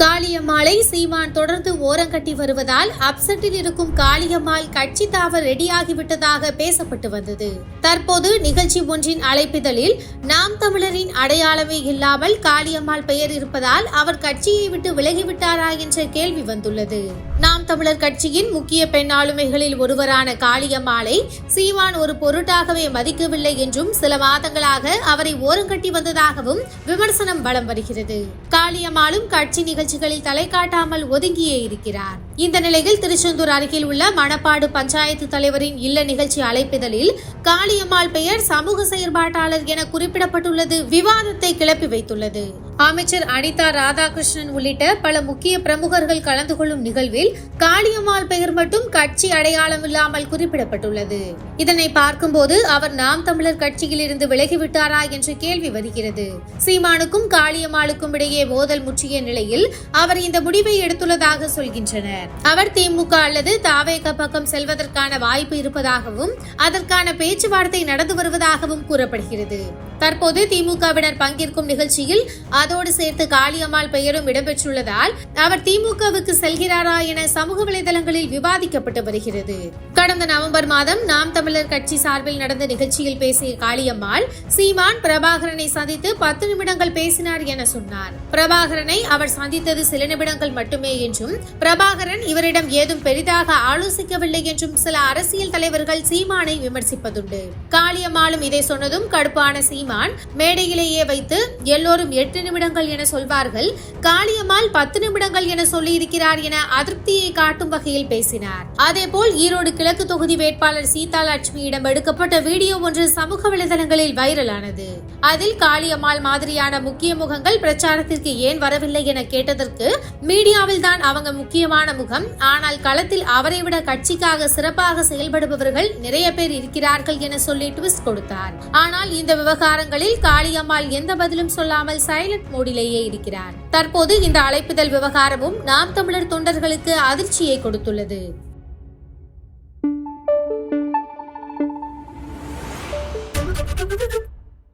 காளியம்மாளை சீமான் தொடர்ந்து ஓரங்கட்டி வருவதால் அப்செட்டில் இருக்கும் காளியம்மாள் கட்சி தாவ ரெடியாகிவிட்டதாக பேசப்பட்டு வந்தது. தற்போது நிகழ்ச்சி ஒன்றின் அழைப்பிதழில் நாம் தமிழரின் அடையாளமே இல்லாமல் காளியம்மாள் பெயர் இருப்பதால் அவர் கட்சியை விட்டு விலகிவிட்டாரா என்ற கேள்வி வந்துள்ளது. நாம் தமிழர் கட்சியின் முக்கிய பெண் ஆளுமைகளில் ஒருவரான காளியம்மாளை சீமான் ஒரு பொருட்டாகவே மதிக்கவில்லை என்றும் சில மாதங்களாக அவரை ஓரங்கட்டி வந்ததாகவும் விமர்சனம் வலம் வருகிறது. காளியம்மாளும் கட்சி நிகழ்ச்சி நிகழ்ச்சிகளில் தலை காட்டாமல் ஒதுங்கியே இருக்கிறார். இந்த நிலையில் திருச்செந்தூர் அருகில் உள்ள மணப்பாடு பஞ்சாயத்து தலைவரின் இல்ல நிகழ்ச்சி அழைப்பிதழில் காளியம்மாள் பெயர் சமூக செயற்பாட்டாளர் என குறிப்பிடப்பட்டுள்ளது விவாதத்தை கிளப்பி வைத்துள்ளது. அமைச்சர் அனிதா ராதாகிருஷ்ணன் உள்ளிட்ட பல முக்கிய பிரமுகர்கள் கலந்து கொள்ளும் நிகழ்வில் காளியம்மாள் பெயர் மட்டும் கட்சி அடையாளம் இல்லாமல் குறிப்பிடப்பட்டுள்ளது. இதனை பார்க்கும்போது அவர் நாம் தமிழர் கட்சியில் இருந்து விலகிவிட்டாரா என்ற கேள்வி வருகிறது. சீமானுக்கும் காளியம்மாளுக்கும் இடையே மோதல் முற்றிய நிலையில் அவர் இந்த முடிவை எடுத்துள்ளதாக சொல்கின்றனர். அவர் திமுக அல்லது தாவேக பக்கம் செல்வதற்கான வாய்ப்பு இருப்பதாகவும் அதற்கான பேச்சுவார்த்தை நடந்து வருவதாகவும் கூறப்படுகிறது. தற்போது திமுகவினர் பங்கேற்கும் நிகழ்ச்சியில் அதோடு சேர்த்து காளியம்மாள் பெயரும் இடம்பெற்றுள்ளதால் அவர் திமுகவுக்கு செல்கிறாரா என சமூக வலைதளங்களில் விவாதிக்கப்பட்டு வருகிறது. கடந்த நவம்பர் மாதம் நாம் தமிழர் கட்சி சார்பில் நடந்த நிகழ்ச்சியில் பேசிய காளியம்மாள் சீமான் பிரபாகரனை சந்தித்து பத்து நிமிடங்கள் பேசினார் என சொன்னார். பிரபாகரனை அவர் சந்தித்தது சில நிமிடங்கள் மட்டுமே என்றும் பிரபாகரன் இவரிடம் ஏதும் பெரிதாக ஆலோசிக்கவில்லை என்றும் சில அரசியல் தலைவர்கள் சீமானை விமர்சிப்பதுண்டு. காளியம்மாளும் இதை சொன்னதும் கடுப்பான சீமான் மேடையிலேயே வைத்து எல்லோரும் எட்டு நிமிடங்கள் என சொல்வார்கள் காளியம்மாள் பத்து நிமிடங்கள் என சொல்லியிருக்கிறார் என அதிருப்தியை காட்டும் வகையில் பேசினார். அதேபோல் ஈரோடு கிழக்கு தொகுதி வேட்பாளர் சீதா லட்சுமியிடம் எடுக்கப்பட்ட வீடியோ ஒன்று சமூக வலைதளங்களில் வைரலானது. அதில் காளியம்மாள் மாதிரியான முக்கிய முகங்கள் பிரச்சாரத்திற்கு ஏன் வரவில்லை என கேட்டதற்கு மீடியாவில் தான் அவங்க முக்கியமான அறிமுகம் ஆனால் களத்தில் அவரை விட கட்சிக்காக சிறப்பாக செயல்படுபவர்கள் நிறைய பேர் இருக்கிறார்கள் என சொல்லி ட்விஸ்ட் கொடுத்தார். ஆனால் இந்த விவகாரங்களில் காளியம்மாள் எந்த பதிலும் சொல்லாமல் சைலண்ட் மோடிலேயே இருக்கிறார். தற்போது இந்த அழைப்புதல் விவகாரமும் நாம் தமிழர் தொண்டர்களுக்கு அதிர்ச்சியை கொடுத்துள்ளது.